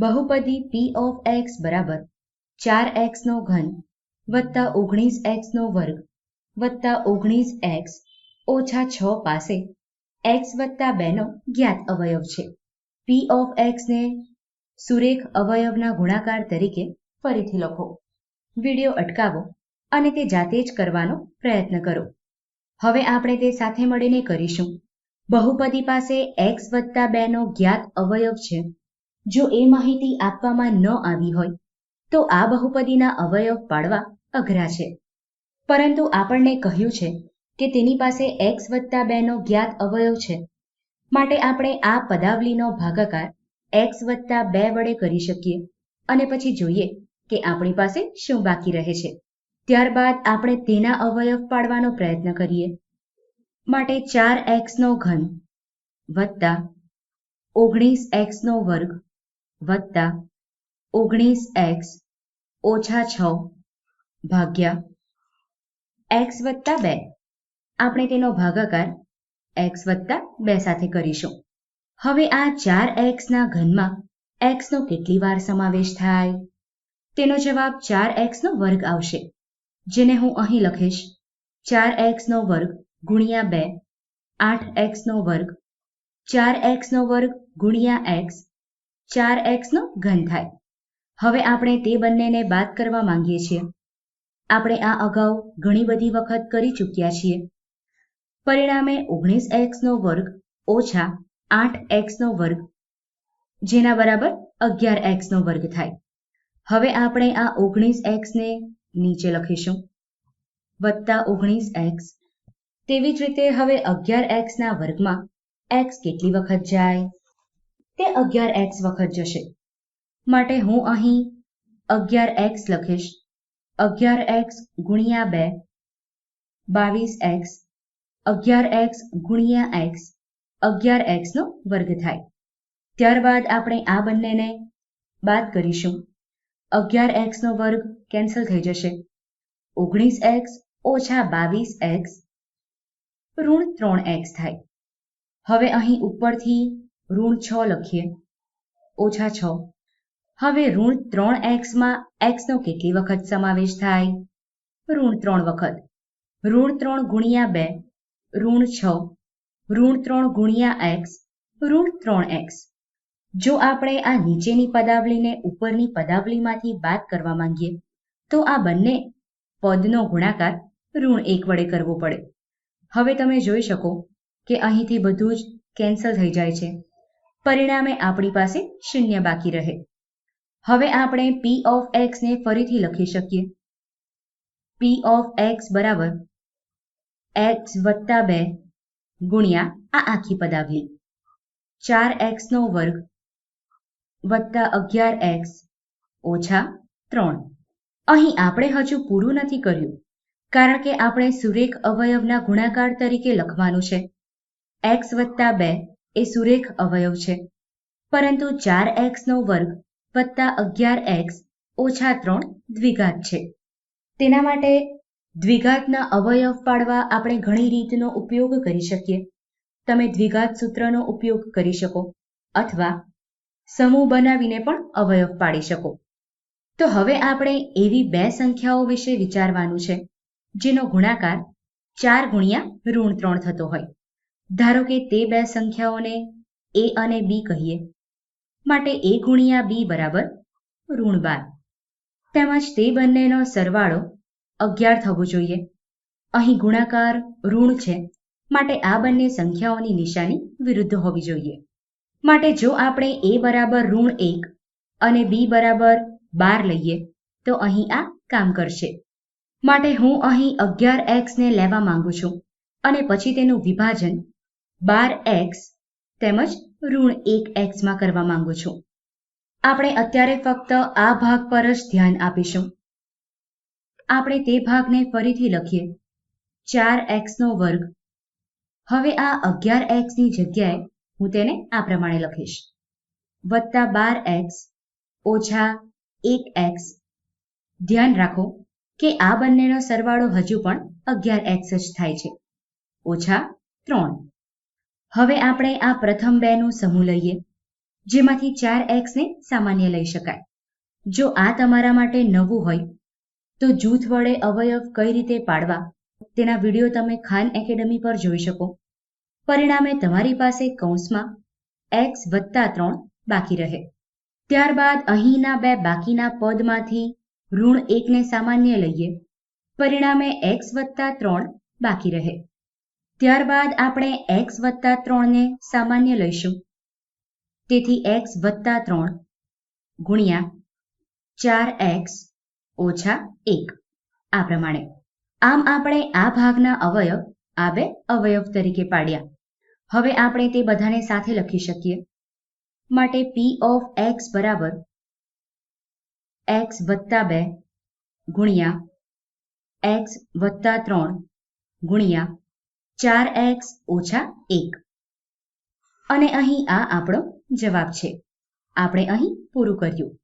બહુપદી પી of X બરાબર. ચાર એક્સનો ઘન વત્તા ઓગણીસ એક્સનો વર્ગ વત્તા ઓગણીસ એક્સ ઓછા છ પાસે. એક્સ વત્તા બેનો જ્ઞાત અવયવ છે. પી ઓફ એક્સને સુરેખ અવયવના ગુણાકાર તરીકે ફરીથી લખો. વીડિયો અટકાવો અને તે જાતે જ કરવાનો પ્રયત્ન કરો. હવે આપણે તે સાથે મળીને કરીશું. બહુપદી પાસે એક્સ વત્તા બેનો જ્ઞાત અવયવ છે. જો એ માહિતી આપવામાં ન આવી હોય, તો આ બહુપદીના અવયવ પાડવા અઘરા છે. પરંતુ આપણને કહ્યું છે કે તેની પાસે એક્સ વત્તા બેનો જ્ઞાત અવયવ છે. માટે આપણે આ પદાવલીનો ભાગાકાર એક્સ વત્તા બે વડે કરી શકીએ અને પછી જોઈએ કે આપણી પાસે શું બાકી રહે છે. ત્યારબાદ આપણે તેના અવયવ પાડવાનો પ્રયત્ન કરીએ. માટે ચાર એક્સનો ઘન વત્તા ઓગણીસ એક્સનો વર્ગ વત્તા ઓગણીસ એક્સ ઓછા છ ભાગ્યા એક્સ વત્તા બે. આપણે તેનો ભાગાકાર એક્સ વત્તા બે સાથે કરીશું. હવે આ ચાર એક્સના ઘનમાં એક્સનો કેટલી વાર સમાવેશ થાય? તેનો જવાબ ચાર એક્સનો વર્ગ આવશે, જેને હું અહીં લખીશ. ચાર એક્સનો વર્ગ ગુણ્યા બે. આઠ એક્સનો વર્ગ ચાર એક્સનો વર્ગ ગુણ્યા એક્સ ચાર એક્સનો ઘન થાય. હવે આપણે તે બંનેને બાદ કરવા માંગીએ છીએ. આપણે આ અગાઉ ઘણી બધી વખત કરી ચૂક્યા છીએ. પરિણામે ઓગણીસ એક્સનો વર્ગ ઓછા આઠ એક્સનો વર્ગ, જેના બરાબર અગિયાર એક્સનો વર્ગ થાય. હવે આપણે આ ઓગણીસ એક્સને નીચે લખીશું. વત્તા ઓગણીસ એક્સ. તેવી જ રીતે હવે અગિયાર એક્સના વર્ગમાં એક્સ કેટલી વખત જાય? તે અગિયાર એક્સ વખત જશે. માટે હું અહીં અગિયાર એક્સ લખીશ. અગિયાર એક્સ ગુણ્યા બે. બાવીસ એક્સ અગિયાર એક્સ ગુણ્યા એક્સ અગિયાર એક્સનો વર્ગ થાય. ત્યારબાદ આપણે આ બંનેને બાદ કરીશું. અગિયાર એક્સનો વર્ગ કેન્સલ થઈ જશે. ઓગણીસ એક્સ ઓછા બાવીસ એક્સ ઋણ ત્રણ એક્સ થાય. હવે અહીં ઉપરથી ઋણ છ લખીએ. ઓછા છ. હવે ઋણ ત્રણ એક્સમાં, એક્સનો કેટલી વખત સમાવેશ થાય? ઋણ ત્રણ વખત. ઋણ ત્રણ ગુણ્યા બે, ઋણ છ. ઋણ ત્રણ ગુણ્યા એક્સ, ઋણ ત્રણ એક્સ. જો આપણે આ નીચેની પદાવલીને ઉપરની પદાવલીમાંથી બાદ કરવા માંગીએ, તો આ બંને પદનો ગુણાકાર ઋણ એક વડે કરવો પડે. હવે તમે જોઈ શકો કે અહીંથી બધું જ કેન્સલ થઈ જાય છે. પરિણામે આપણી પાસે શૂન્ય બાકી રહે. હવે આપણે પી ઓફ એક્સને ફરીથી લખી શકીએ. પી ઓફ એક્સ બરાબર એક્સ વત્તા બે ગુણ્યા આ આખી પદાવલી. ચાર એક્સ નો વર્ગ વત્તા અગિયાર એક્સ ઓછા ત્રણ. અહીં આપણે હજુ પૂરું નથી કર્યું, કારણ કે આપણે સુરેખ અવયવના ગુણાકાર તરીકે લખવાનું છે. એક્સ વત્તા બે એ સુરેખ અવયવ છે. પરંતુ ચાર એક્સનો વર્ગ વત્તા અગિયાર એક્સ ઓછા ત્રણ દ્વિઘાત છે. તેના માટે દ્વિઘાતના અવયવ પાડવા આપણે ઘણી રીતનો ઉપયોગ કરી શકીએ. તમે દ્વિઘાત સૂત્રનો ઉપયોગ કરી શકો અથવા સમૂહ બનાવીને પણ અવયવ પાડી શકો. તો હવે આપણે એવી બે સંખ્યાઓ વિશે વિચારવાનું છે, જેનો ગુણાકાર ચાર ગુણ્યા ઋણ ત્રણ થતો હોય. ધારો કે તે બે સંખ્યાઓને એ અને બી કહીએ, માટે એ ગુણ્યા બી બરાબર ઋણ બાર. તેમજ તે બંનેનો સરવાળો અગિયાર થવો જોઈએ. અહીં ગુણાકાર ઋણ છે, માટે આ બંને સંખ્યાઓની નિશાની વિરુદ્ધ હોવી જોઈએ. માટે જો આપણે એ બરાબર ઋણ એક અને બી બરાબર બાર લઈએ, તો અહીં આ કામ કરશે. માટે હું અહીં અગિયાર એક્સને લેવા માંગુ છું અને પછી તેનું વિભાજન બાર એક્સ તેમજ ઋણ એક એક્સમાં કરવા માંગુ છું. આપણે અત્યારે ફક્ત આ ભાગ પર જ ધ્યાન આપીશું. આપણે તે ભાગને ફરીથી લખીએ. ચાર એક્સનો વર્ગ. હવે આ અગિયાર એક્સની જગ્યાએ હું તેને આ પ્રમાણે લખીશ. વત્તા બાર એક્સ ઓછા એક એક્સ. ધ્યાન રાખો કે આ બંનેનો સરવાળો હજુ પણ અગિયાર એક્સ જ થાય છે. ઓછા ત્રણ. હવે આપણે આ પ્રથમ બેનું સમૂહ લઈએ, જેમાંથી ચાર એક્સને સામાન્ય લઈ શકાય. જો આ તમારા માટે નવું હોય, તો જૂથ વડે અવયવ કઈ રીતે પાડવા, તેના વીડિયો તમે ખાન એકેડમી પર જોઈ શકો. પરિણામે તમારી પાસે કૌંસમાં એક્સ વત્તા ત્રણ બાકી રહે. ત્યારબાદ અહીંના બે બાકીના પદમાંથી ઋણ એકને સામાન્ય લઈએ. પરિણામે એક્સ વત્તા ત્રણ બાકી રહે. ત્યારબાદ આપણે એક્સ વત્તા ત્રણને સામાન્ય લઈશું. તેથી એક્સ વત્તા ત્રણ ગુણ્યા ચાર એક્સ ઓછા એક. આ પ્રમાણે. આમ આપણે આ ભાગના અવયવ, આ બે અવયવ તરીકે પાડ્યા. હવે આપણે તે બધાને સાથે લખી શકીએ. માટે પી ઓફ એક્સ બરાબર એક્સ વત્તા બે ગુણ્યા એક્સ વત્તા ત્રણ ગુણ્યા ચાર એક્સ ઓછા એક. અને અહીં આ આપણો જવાબ છે. આપણે અહીં પૂરું કર્યું.